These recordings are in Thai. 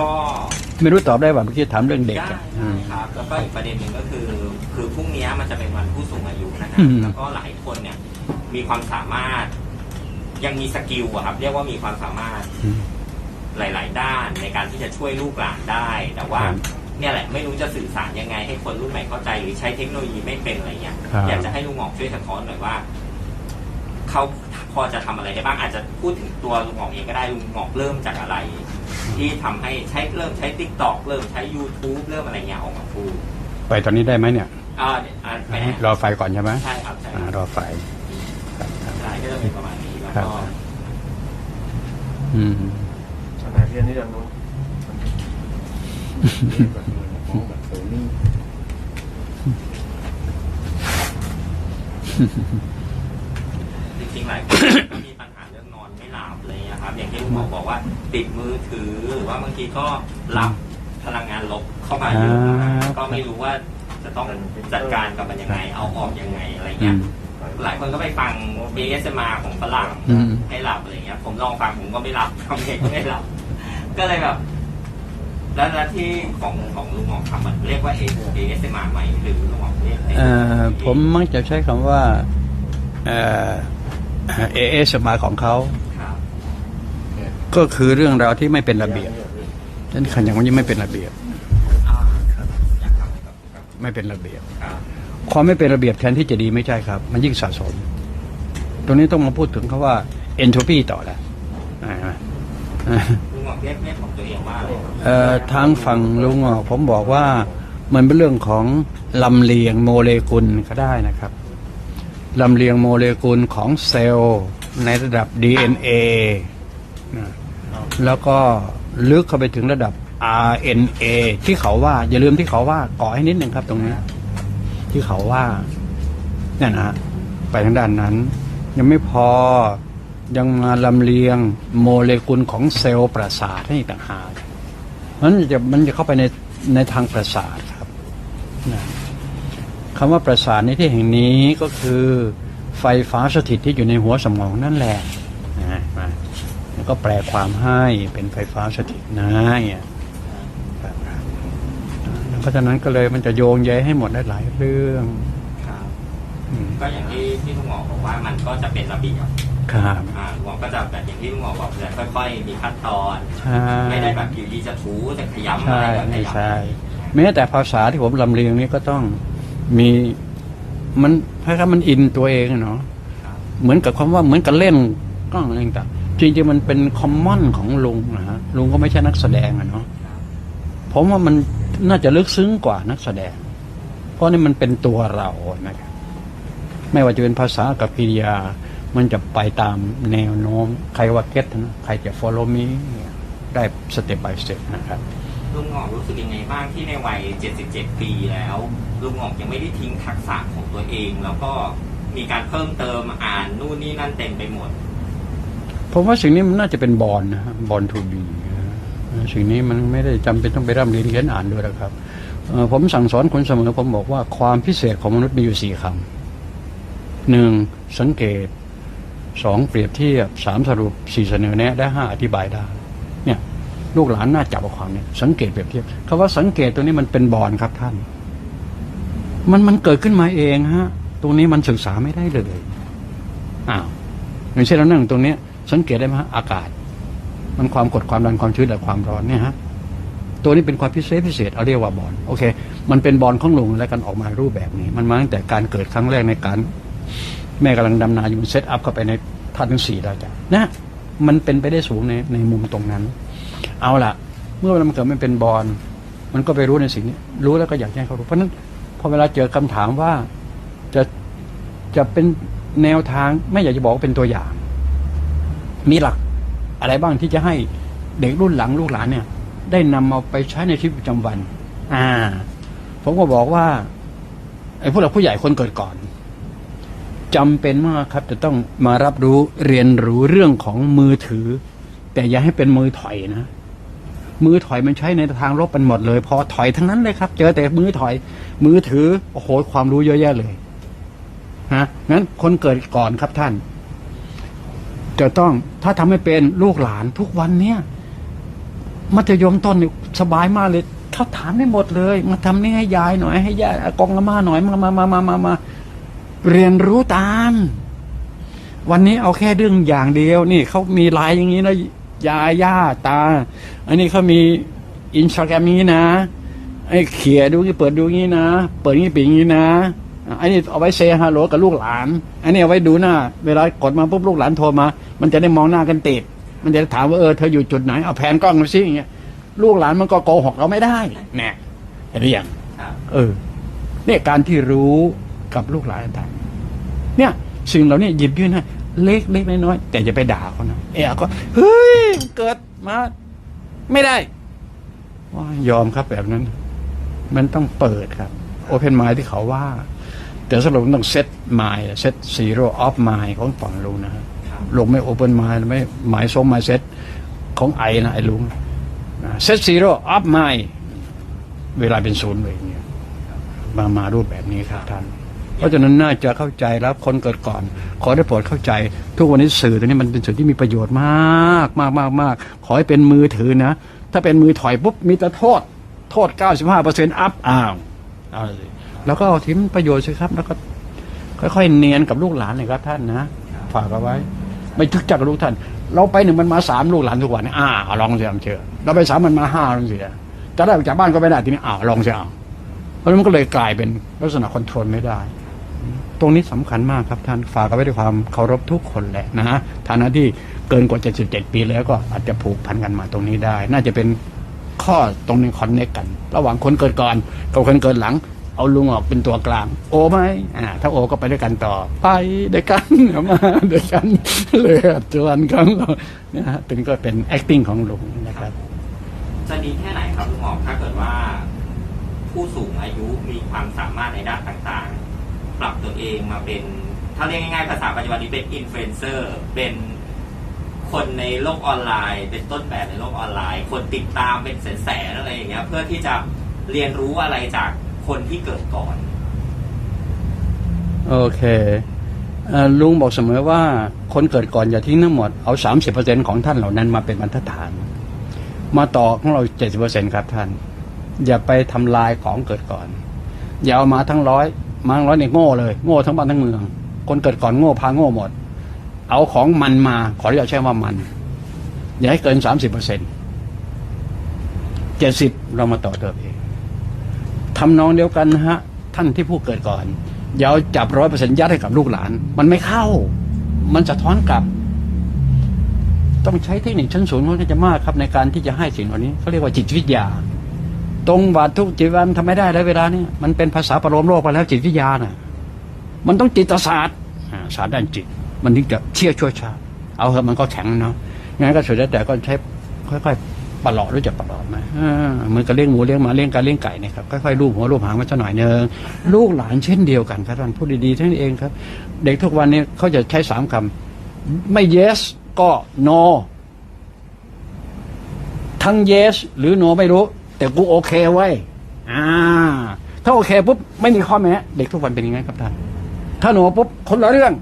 ก็ไม่รู้ตอบได้ว่าเมื่อกี้ถามเรื่องเด็กได้อะอืม ครับ แล้วก็อีกประเด็นหนึ่งก็คือ คือพรุ่งนี้มันจะเป็นวันผู้สูงอายุนะครัอืบมแล้วก็หลายคนเนี่ย มีความสามารถ ยังมีสกิลอะครับ เรียกว่ามีความสามารถ อืม หลาย ๆ ด้านในการที่จะช่วยลูกหลานได้ แต่ว่าครับเนี่ยแหละไม่รู้จะสื่อสารยังไง ให้คนรุ่นใหม่เข้าใจหรือใช้เทคโนโลยีไม่เป็นอะไรเงี้ยครับ อยากจะให้ลุงหงอกช่วยสะท้อนหน่อยว่าเขาพอจะทำอะไรได้บ้างอาจจะพูดถึงตัวลุงหงอกเองก็ได้ลุงหงอกเริ่มจากอะไร ที่ทำให้ใช้เริ่มใช้ทิกตอกเริ่มใช้ YouTube เริ่มอะไรเงี้ยออกมาพูดไปตอนนี้ได้ไหมเนี่ยอ่าเดี๋ยวอ่าไปไหนรอไฟก่อนใช่ไหมใช่ครับใช่คอ่ารับรอไฟครับครับใช่ก็จะเป็นประมาณนี้แล้วครับก็อืมขณะที่อันนี้อันนู้นจริงๆหลายคนก็มีปัญหาเรื่อง นอนไม่หลับเลยนะครับ อย่างที่คุณหมอบอกว่าติดมือถือหรือว่าบางทีก็รับพลังงานลบเข้ามาเยอะมากก็ไม่รู้ว่าจะต้องจัดการกับมันยังไง เอาออกยังไงอะไรอืเงี้ยมหลายคนก็ไปฟัง ASMR ของฝรั่งอืม ให้หลับอะไรเงี้ย ผมลองฟังผมก็ไม่หลับทำเองก็ไม่หลับ ก็เลยแบบ แล้วแล้วที่ของของลุงหมอทำมันเรียกว่า ASMR ไหมหรือลุงหมอเรียกเอ่อผมมักจะใช้คำว่าเอ่อ เอเอสมาของเขาครับก็คือเรื่องราวที่ไม่เป็นระเบียบนั่นขันอย่างนี้ไม่เป็นระเบียบอ่าครับอยากทำอะไรกับครับไม่เป็นระเบียบครับความไม่เป็นระเบียบแทนที่จะดีไม่ใช่ครับ มันยิ่งสะสม ตรงนี้ต้องมาพูดถึงคาว่า entropy ต่อแล้วอ่าอ่าลุงหมอเรียกเรียกของตัวเองว่าอะไรครับเอ่อทางฝั่งลุงอะผมบอกว่ามันเป็นเรื่องของลำเลียงโมเลกุลก็ได้นะครับ ลำเลียงโมเลกุลของเซลล์ในระดับ DNA นะแล้วก็ลึกเข้าไปถึงระดับ RNA ที่เขาว่า อย่าลืมที่เขาว่าก่อให้นิดหนึ่งครับตรงนี้ที่เขาว่าเนี่ยนะไปทางด้านนั้น ยังไม่พอยังมาลำเลียงโมเลกุลของเซลล์ประสาทให้ต่างหากมันจะมันจะเข้าไปในในทางประสาทครับนะ คำว่าประสาทในที่แห่งนี้ก็คือไฟฟ้าสถิตที่อยู่ในหัวสมองนั่นแหละนะมาแล้วก็แปลความให้เป็นไฟฟ้าสถิตนะเนี่ยครับครับเพราะฉะนั้นก็เลยมันจะโยงใยให้หมดได้หลายเรื่องครับอืมก็อย่างที่ที่ลุงหมอบอกว่ามันก็จะเป็นระเบียบครับอ่าลุงหมอก็จะแบบอย่างที่ลุงหมอบอกจะค่อยๆ มีขั้นตอนใช่ไม่ได้แบบอยู่ดีจะถูจะขยำอะใช่ไรก็ขไม่ยำใช่แม้แต่ภาษาที่ผมลำเลียงนี้ก็ต้อง มีมันคล้ายๆมันอินตัวเองอะเนาะครับเหมือนกับคำว่าเหมือนกับเล่นกล้องอะไรต่างๆจริงๆมันเป็นคอมมอนของลุงนะฮะลุงก็ไม่ใช่นักแสดงอะเนาะครับผมว่ามันน่าจะลึกซึ้งกว่านักแสดง เพราะนี่มันเป็นตัวเรานะครับไม่ว่าจะเป็นภาษากับกิริยา มันจะไปตามแนวโน้ม ใครว่าเก็ตนะใครจะ follow me เนี่ยได้สเต็ป by สเต็ปนะครับ ลุงหงอกรู้สึกยังไงบ้างที่ในวัย 77 ปีแล้ว ลุงหงอกยังไม่ได้ทิ้งทักษะของตัวเอง แล้วก็มีการเพิ่มเติมอ่านนู่นนี่นั่นเต็มไปหมด ผมว่าสิ่งนี้มันน่าจะเป็นบอลนะฮะบอลทูบีสิ่งนี้มันไม่ได้จำเป็นต้องไปร่ำเรียนเขียนอ่านด้วยนะครับผมสั่งสอนคนเสมอผมบอกว่าความพิเศษของมนุษย์มีอยู่สี่คำหนึ่งสังเกตสองเปรียบเทียบสามสรุปสี่เสนอแนะได้ห้าอธิบายได้ ลูกหลานน่าจับเอาความเนี่ยสังเกตเปรียบเทียบคำว่าสังเกตตัวนี้มันเป็นบอลครับท่าน มันมันเกิดขึ้นมาเองฮะ ตรงนี้มันศึกษาไม่ได้เลยอ้าวอย่างเช่นเรานั่งตรงเนี้ยสังเกตได้ไหมฮะอากาศ มันความกดความดันความชื้นและความร้อนเนี่ยฮะตัวนี้เป็นความพิเศษพิเศษเอาเรียกว่าบอลโอเค มันเป็นบอลข้องลงและกันออกมารูปแบบนี้ มันมาตั้งแต่การเกิดครั้งแรกในการ แม่กำลังดำนาอยู่เซตอัพเข้าไปในธาทั้งสี่ดาจักรนะ มันเป็นไปได้สูงในในมุมตรงนั้น เอาละเมื่อมันเกิดมันเป็นบอลมันก็ไปรู้ในสิ่งนี้ รู้แล้วก็อยากให้เขารู้ เพราะนั้นพอเวลาเจอคำถามว่าจะจะเป็นแนวทางไม่อยากจะบอกว่าเป็นตัวอย่าง มีหลักอะไรบ้างที่จะให้เด็กรุ่นหลังลูกหลานเนี่ย ได้นำเอาไปใช้ในชีวิตประจำวัน อ่า ผมก็บอกว่าไอ้พวกเราผู้ใหญ่คนเกิดก่อนจำเป็นมากครับ จะต้องมารับรู้เรียนรู้เรื่องของมือถือ แต่อย่าให้เป็นมือถอยนะ มือถอยมันใช้ในทางลบมันหมดเลย พอถอยทั้งนั้นเลยครับ เจอแต่มือถอย มือถือโอ้โหความรู้เยอะแยะเลยฮะงั้นคนเกิดก่อนครับท่าน จะต้องถ้าทำให้เป็นลูกหลานทุกวันเนี่ยมัธยมต้นสบายมากเลยเขาถามได้หมดเลย มาทำนี่ให้ยายหน่อยให้ยายองอาม่าหน่อยมามามามามามาเรียนรู้ตามวันนี้เอาแค่เรื่องอย่างเดียวนี่เขามีไลน์อย่างนี้นะ ยายย่าตา อันนี้เขามีอินสตาแกรมนี้นะไอ้เขียดูงี้เปิดดูงี้นะ เปิดงี้ปีงี้นะอันนี้เอาไว้เซฮัลโหลกับลูกหลาน อันนี้เอาไว้ดูหน้า เวลากดมาปุ๊บลูกหลานโทรมา มันจะได้มองหน้ากันติด มันจะถามว่าเออเธออยู่จุดไหนเอาแผนกล้องมาสิอย่างเงี้ยลูกหลานมันก็โกหกเราไม่ได้แน่เห็นหรือยังครับเออเนี่ยการที่รู้กับลูกหลานต่างๆเนี่ยสิ่งเหล่านี้หยิบยื่นให้ เล็กเล็กน้อยๆแต่จะไปด่าเขานะเอะก็เฮ้ยเกิดมา ไม่ได้ว่ายอมครับแบบนั้น มันต้องเปิดครับโอเพนไม d ที่เขาว่า แต่สำหรับผมต้องเซตไม n ์เซตซีโร่ออฟไม n ์ของฝั่งลุงนะฮะครับลงไม่โอเ n นไม n ์ไม่หมายโซมไมเซตของไอนะไอลุงเซตซีโร่ออฟไม n ์เวลาเป็นศูนย์เลยางเนี่ยมามารูปแบบนี้ครับท่าน เพราะฉะนั้นน่าจะเข้าใจแล้วคนเกิดก่อน ขอได้โปรดเข้าใจ ทุกวันนี้สื่อตัวนี้มันเป็นสื่อที่มีประโยชน์มากมากมากมากขอให้เป็นมือถือนะ ถ้าเป็นมือถอยปุ๊บมีแต่โทษ โทษ 95%อัพอ้าวเอาสิแล้วก็เอาทิ้งประโยชน์สิครับ แล้วก็ค่อยๆเนียนกับลูกหลานเลยครับท่านนะฝากเอาไว้ ไม่ทึกจักกับลูกท่าน เราไปหนึ่งมันมาสามลูกหลานทุกวันอ่าเอาลองเสียเชื่อเราไปสามมันมาห้าลองเสียจะได้ออกจากบ้านก็ไม่ได้ทีนี้อ่าลองเสียเอาเพราะฉะนั้นมันก็เลยกลายเป็นลักษณะคอนโทรลไม่ได้ ตรงนี้สำคัญมากครับท่านฝากเอาไว้ด้วยความเคารพทุกคนแหละนะฮะฐานะที่เกินกว่า 77 ปีแล้วก็อาจจะผูกพันกันมาตรงนี้ได้ น่าจะเป็นข้อตรงนี้คอนเนคกัน ระหว่างคนเกิดก่อนกับคนเกิดหลัง เอาลุงออกเป็นตัวกลาง โอไหมอ่าถ้าโอก็ไปด้วยกันต่อ ไปด้วยกันมาด้วยกันเลยจวนกันนะฮะถึงก็เป็น acting ของลุงนะครับจะดีแค่ไหนครับลุงหมอกถ้าเกิดว่า ผู้สูงอายุมีความสามารถในด้านต่างๆ ปรับตัวเองมาเป็น ถ้าเรียกง่ายๆภาษาปัจจุบันนี้เป็นอินฟลูเอนเซอร์เป็นคนในโลกออนไลน์ เป็นต้นแบบในโลกออนไลน์ คนติดตามเป็นแสนๆอะไรอย่างเงี้ย เพื่อที่จะเรียนรู้อะไรจากคนที่เกิดก่อน โอเคอลุงบอกเสมอว่าคนเกิดก่อนอย่าทิ้งทั้งหมดเอาสามสิบเปอร์เซ็นของท่านเหล่านั้นมาเป็นบรรทัดฐาน มาต่อของเราเจ็ดสิบเปอร์เซ็นครับท่าน อย่าไปทำลายของเกิดก่อน อย่าเอามาทั้งร้อย มังร้อยเนี่ยโง่เลยโง่ทั้งบ้านทั้งเมือง คนเกิดก่อนโง่พาโง่หมด เอาของมันมา ขอเรียกใช้ว่ามัน อย่าให้เกินสามสิบเปอร์เซ็นต์เจ็ดสิบเรามาต่อเติมเองทำนองเดียวกันนะฮะ ท่านที่ผู้เกิดก่อนอย่าจับร้อยเปอร์เซ็นต์ยัดให้กับลูกหลาน มันไม่เข้า มันสะท้อนกลับ ต้องใช้เทคนิคชั้นสูงค่อนข้าจะมากครับในการที่จะให้สิ่งเหล่านี้เขาเรียกว่าจิตวิทยา ตรงบาดทุกจิตวิทยามันทำไม่ได้แล้วเวลาเนี้มันเป็นภาษาประโลมโลกไปแล้วจิตวิทยาน่ะ มันต้องจิตศาสตร์อ่าศาสตร์ด้านจิต มันถึงจะเชี่ยวช่วยชาญเอาเถอะมันก็แข็งเนาะงั้นก็สุดแล้วแต่ก็ใช้ค่อยๆปลอดรู้จักปลอดไหมอ่าเหมือนกับเลี้ยงหมูเลี้ยงหมาเลี้ยงไการเลี้ยงไก่เนะครับค่อยๆลูบหัวลูบหางมันจะหน่อยเนึงลูกหลานเช่นเดียวกันครับท่านพูดดีๆท่านเองครับ เด็กทุกวันนี้เขาจะใช้สามคำไม่ yes ก็ no ทั้ง yes หรือ no ไม่รู้ แต่กูโอเคไว้ยอ่า ถ้าโอเคปุ๊บไม่มีข้อแม้เด็กทุกวันเป็นยังไงครับท่าน ถ้าหนูปุ๊บคนละเรื่อง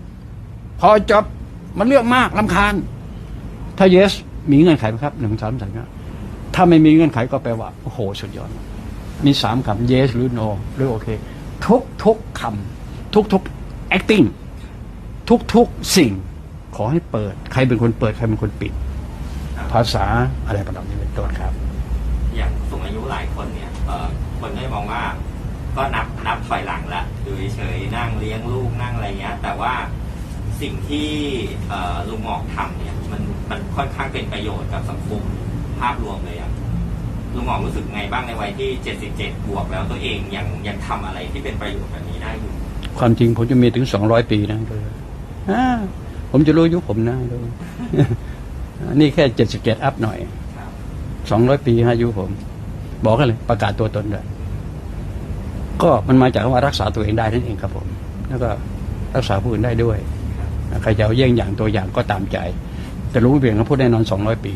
พอจบมันเรื่องมากลำคาญ ถ้า yes มีเงื่อนไขไหมครับหนึ่งสามสามถ้าไม่มีเงื่อนไขก็แปลว่าโอ้โหสุดยอดมีสามคำ yes หรือ no หรือโอเค ทุกทุกคำทุกทุก acting ทุกทุกสิ่ง ขอให้เปิด ใครเป็นคนเปิด ใครเป็นคนปิด ภาษาอะไรประมาณนี้เป็นต้นครับ อย่างสูงอายุ หลายคนเนี่ยเอ่อคนก็จะมองว่าก็นับนับถอยหลังละอยู่เฉยๆนั่งเลี้ยงลูกนั่งอะไรเงี้ย แต่ว่าสิ่งที่เอ่อลุงหมอกทำเนี่ยมันมันค่อนข้างเป็นประโยชน์กับสังคมภาพรวมเลยอะลุงหมอกรู้สึกไงบ้างในวัยที่ 77 บวกแล้วตัวเองยังยังทำอะไรที่เป็นประโยชน์แบบนี้ได้อยู่ความจริงผมจะมีถึงสองร้อยปีนะดูอ่าผมจะรู้อายุผมนะดูนี่แค่เจ็ดสิบเจ็ดอัพหน่อยครับสองร้อยปีอายุผม บอกกันเลยประกาศตัวตนเลยก็มันมาจากว่ารักษาตัวเองได้นั่นเองครับผม แล้วก็รักษาผู้อื่นได้ด้วยใครจะเอาเยี่ยงอย่างตัวอย่างก็ตามใจแต่ลุงเปลี่ยนคำพูดแน่นอนสองร้อยปี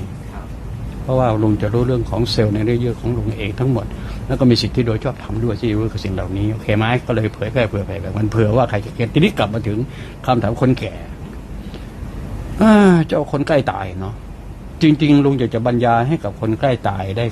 เพราะว่าลุงจะรู้เรื่องของเซลล์ในเรื่องเยื่อของลุงเองทั้งหมด แล้วก็มีสิทธิโดยชอบทำด้วยที่รู้กับสิ่งเหล่านี้โอเคไหมก็เลยเผยแพร่เผื่อแผ่แบบมันเผื่อว่าใครจะเก็ตทีนี้กลับมาถึงคำถามคนแก่อ่เจ้าคนใกล้ตายเนาะจริง ๆ ลุงอยากจะบรรยายให้กับคนใกล้ตายได้